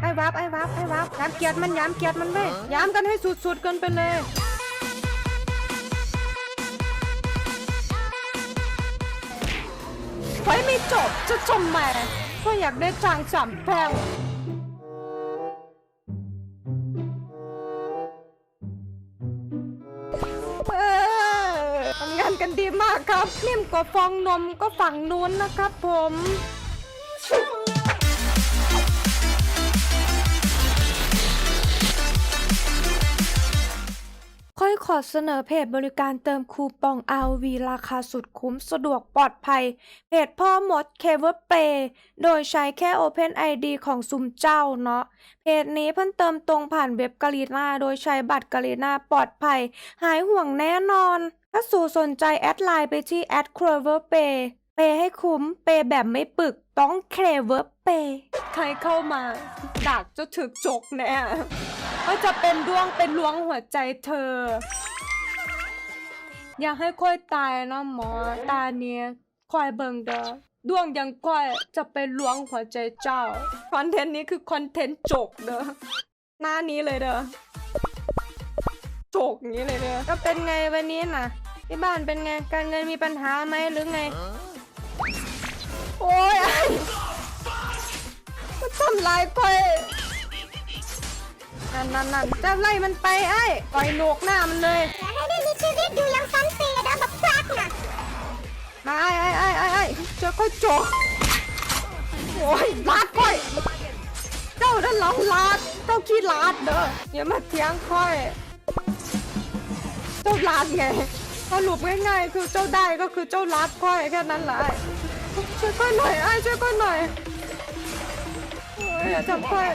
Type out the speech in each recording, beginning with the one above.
ไอ้วับไอ้วับไอ้วับยามเกียดมันยามเกียดมันเว้ยยามกันให้สุดๆกันไปเลยไว้ไม่จบจะจมแหม่ก็อยากได้จางสามแพร่งเออทำงานกันดีมากครับนิ่มกว่าฟองนมก็ฝั่งนู้นนะครับผม ขอเสนอเพจบริการเติมคูปอง RV ราคาสุดคุ้มสะดวกปลอดภัย เพจพ่อมดเคเวอร์เปโดยใช้แค่ Open ID ของซุมเจ้าเนาะ เพจนี้เพิ่นเติมตรงผ่านเว็บกาลีนาโดยใช้บัตรกาลีนาปลอดภัย หายห่วงแน่นอน ถ้าสู่สนใจแอดไลน์ไปที่แอดเคเวอร์เปเปให้คุ้ม เปแบบไม่ปึกต้องเคเวอร์เปใครเข้ามาดักจะถึกจกแน่ ก็จะเป็นดวงเป็นล้วงหัวใจเธอ อยากให้ค่อยตายนะหมอตาเนี้ยค่อยเบิ่งเด้อดวงยังค่อยจะไปล้วงหัวใจเจ้า คอนเทนต์นี้คือคอนเทนต์จกเด้อหน้านี้เลยเด้อจกอย่างนี้เลยเด้อก็เป็นไงวันนี้น่ะที่บ้านเป็นไงการเงินมีปัญหาไหมหรือไง โอ้ยไอ้มันทำลายค่อย นั่นนั่นนั่นจะไล่มันไปไอ้ปล่อยโหนกหน้ามันเลย อยากให้ได้มีชีวิตอยู่อย่างสันตินะแบบพลักน่ะมาไอ้ไอ้ไอ้ไอ้ไอ้เจอก็จกโอ้ยลาดค่อย เจ้าด้านหลังลาด เจ้าขี้ลาดเด้ออย่ามาเถียงค่อย เจ้าลาดไงสรุปง่ายๆคือเจ้าได้ก็คือเจ้าลาดค่อยแค่นั้นแหละไอ้ช่วยค่อยหน่อยไอ้ช่วยค่อยหน่อยโอ้ยอย่าจับค่อย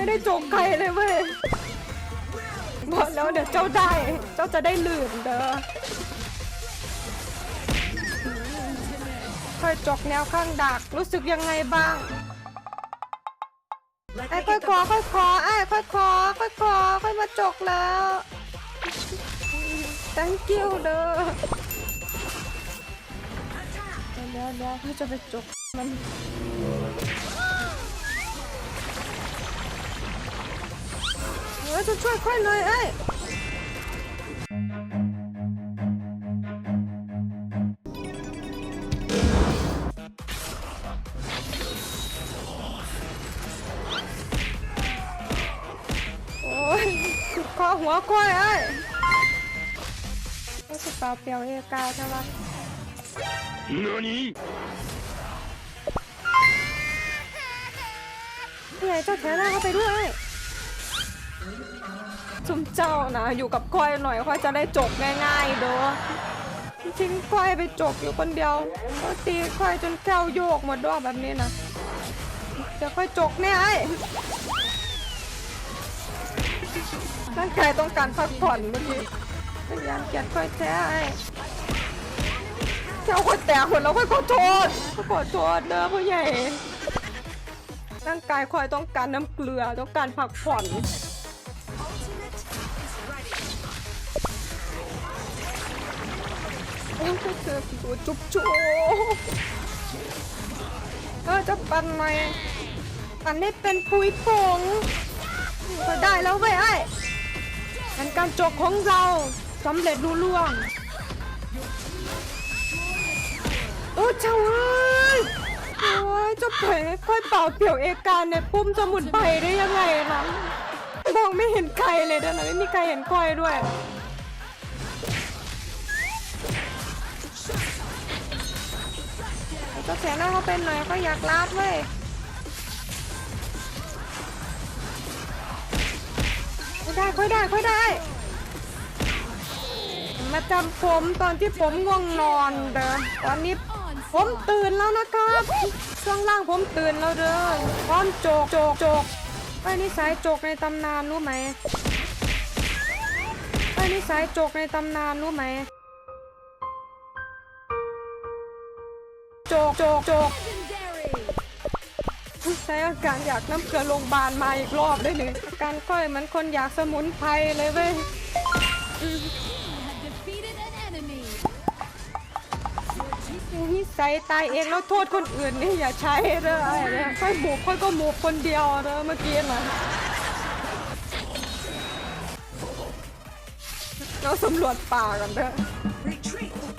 ไม่ได้จกใครเลยเว้ยบอกแล้วเดี๋ยวเจ้าได้ เจ้าจะได้ลืมเด้อค่อยจกแนวข้างดัก รู้สึกยังไงบ้างไอ้ค่อยขอค่อยขอไอ้ค่อยขอค่อยขอค่อยมาจกแล้ว thank you เด้อเดี๋ยวเดี๋ยวเขาจะไปจกมัน จะช่วยค่อยหน่อยเอ้ยโอ้ยคอหัวค่อยเอ้ยก็จะเปล่าเปลี่ยวเอกาใช่ไหม何พี่ใหญ่เจ้าแถวหน้าเข้าไปด้วย ซุมเจ้านะอยู่กับค่อยหน่อยค่อยจะได้จบง่ายๆเด้อทิ้งค่อยไปจบอยู่คนเดียวก็ตีค่อยจนแก้วโยกหมดด้วยแบบนี้นะเดี๋ยวค่อยจกเนี่ยไอ้ร่างกายต้องการพักผ่อนเมื่อกี้พยายามเกลียดค่อยแท้ไอ้เจ้าคนแตกคนแล้วค่อยขอโทษขอโทษเด้อพ่อใหญ่ร่างกายคอยต้องการน้ำเกลือต้องการพักผ่อน โอ้ยก็เจอตัวจุ๊บจุ๊บเออจะปั่นไหมปั่นให้เป็นปุ๋ยผงก็ได้แล้วเว้ยไอ้มันการจกของเราสำเร็จรุ่ล่วง โอ้เจ้าเอ้ยโอ้ยจะปล่อยให้ค่อยเป่าเปี่ยวเอกาในปุ่มสมุนไพรได้ยังไงนะมองไม่เห็นใครเลยนะไม่มีใครเห็นค่อยด้วย เจ้าแสงหน้าเขาเป็นหน่อยก็อยากลาดเว้ยค่อยได้ค่อยได้ค่อยได้ มาจำผมตอนที่ผมง่วงนอนเด้อตอนนี้ผมตื่นแล้วนะครับช่วงล่างผมตื่นแล้วเด้อพร้อมโจกโจกโจกไอ้นี่สายโจกในตำนานรู้ไหมไอ้นี่สายโจกในตำนานรู้ไหม จกโจกโจก Legendary. สช้อาการอยากน้ำเกลือโรงพยาบาลมาอีกรอบได้หนึ่งอาการค่อยเหมันคนอยากสมุนไพรเลยเว้ยนิสัยตายเองแล้วโทษคนอื่นนี่อย่าใช้เด้อไอ้เนี่ยค่อยบุกค่อยก็หมูกคนเดียวเด้อเมื่อกี้นะเราสำรวจป่ากันเด้อ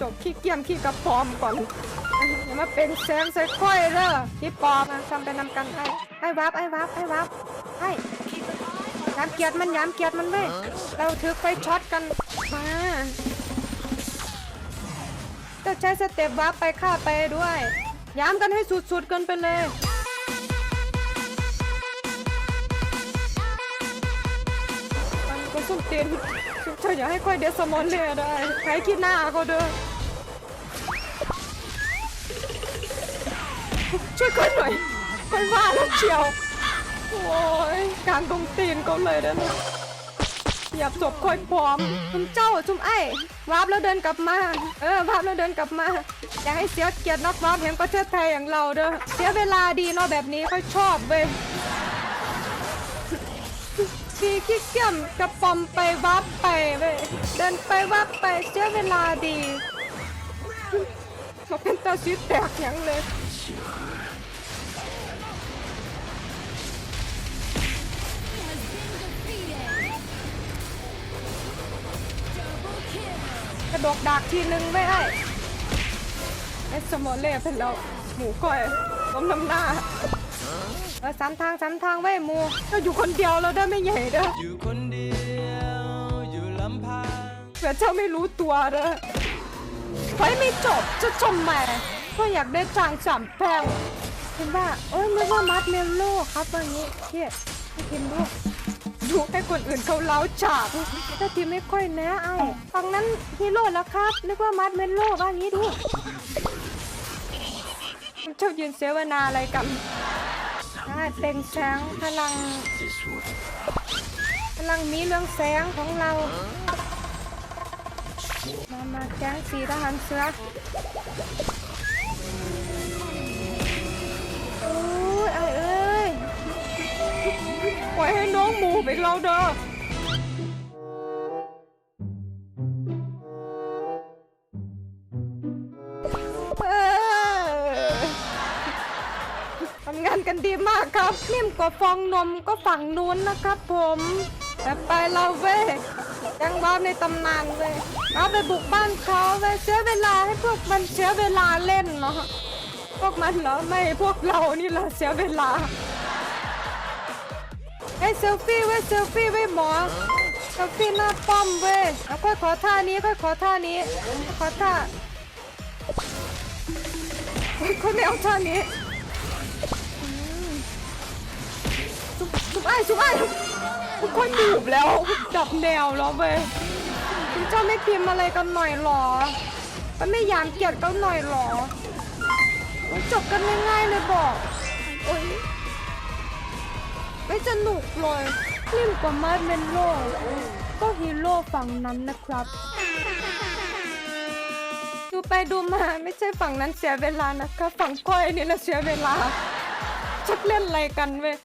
จบขี้เกียจขี้กระปอมก่อน อย่ามาเป็นแซงใส่ค่อยเด้อขี้ปอมอะทำไปนำกันไอ้ไอ้วับไอ้วับไอ้วับไอ้ย้ำเกียรติมันย้ำเกียรติมันเว้ยเราถือไฟช็อตกันมาจะใช้สเต็ปวาร์ปไปฆ่าไปด้วยย้ำกันให้สุดๆกันไปเลยมันก็สุ่มเตียนสุ่มเธออย่าให้ค่อยเดสมอนเลยได้ใครคิดหน้าเขาเด้อ ช่วยค่อยหน่อยค่อยว่าแล้วเชียว โอ้ยกลางตรงตีนเขาเลยนะเนี่ยอย่าจบค่อยพร้อมจุมเจ้าจุมไอ้วาบแล้วเดินกลับมา เออวาบแล้วเดินกลับมา อย่าให้เสียเกียรตินักวาบแห่งประเทศไทยอย่างเราเด้อ เสียเวลาดีเนาะแบบนี้ค่อยชอบเว้ยทีขี้เกียจกระปอมไปวาบไปเว้ยเดินไปวาบไปเสียเวลาดีมาเป็นตาสีแตกอย่างเลย กระดกดักทีนึงไม่ได้ไอ้สมอเล่เป็นเราหมูก้อยล้มน้ำหน้าเออสามทางสามทางไว้ยหมูเราอยู่คนเดียวเราได้ไม่ใหญ่เด้ออยู่คนเดียวอยู่ลำพังเผื่อเจ้าไม่รู้ตัวเด้อไฟไม่จบจะจมแหม่ก็อยากได้จางสามแพงเห็นป่ะเอ้ยนึกว่ามัดเมลโล่ครับว่างี้เฮียให้กินด้วย ดูให้คนอื่นเขาเล้าฉากแต่ทีไม่ค่อยแนะไอ้ฝั่งนั้นฮีโร่แล้วครับนึกว่ามัดเมลโล่ว่างี้ดูเจ้ายืนเสวนาอะไรกันเป็นแสงพลัง พลังมีเรื่องแสงของเรา มามาแก๊งสีทหารเสือโอ้ยไอ้เอ้ ปล่อยให้น้องหมูไปเราเด้อเออทำงานกันดีมากครับนิ่มกว่าฟองนมก็ฝั่งนู้นนะครับผมแต่ไปเราเว้ยยังบ้าในตำนานเว้ยเอาไปบุกบ้านเขาเว้ยเสียเวลาให้พวกมันเสียเวลาเล่นเนาะพวกมันเหรอไม่พวกเรานี่แหละเสียเวลา ไอ้ยเซลฟี่เว้ยเซลฟี่เว้ยหมอเซลฟี่หน้าป้อมเว้ยเอาค่อยขอท่านี้ค่อยขอท่านี้ขอท่าค่อยไม่เอาท่านี้ชุบชุบไอ้ชุบไอ้ทุกคนดูบแล้วดับแนวแล้วเว้ยคุณเจ้าไม่พิมพ์อะไรกันหน่อยหรอมันไม่ยามเกียดกันหน่อยหรอจบกันง่ายๆเลยบอกโอ๊ย ไม่สนุกเลยนิ่มกว่ามาร์เมนโลก็ฮีโร่ฝั่งนั้นนะครับ ดูไปดูมาไม่ใช่ฝั่งนั้นเสียเวลานะคะ ฝั่งก้อยนี่นะเสียเวลาชักเล่นอะไรกันเว้ย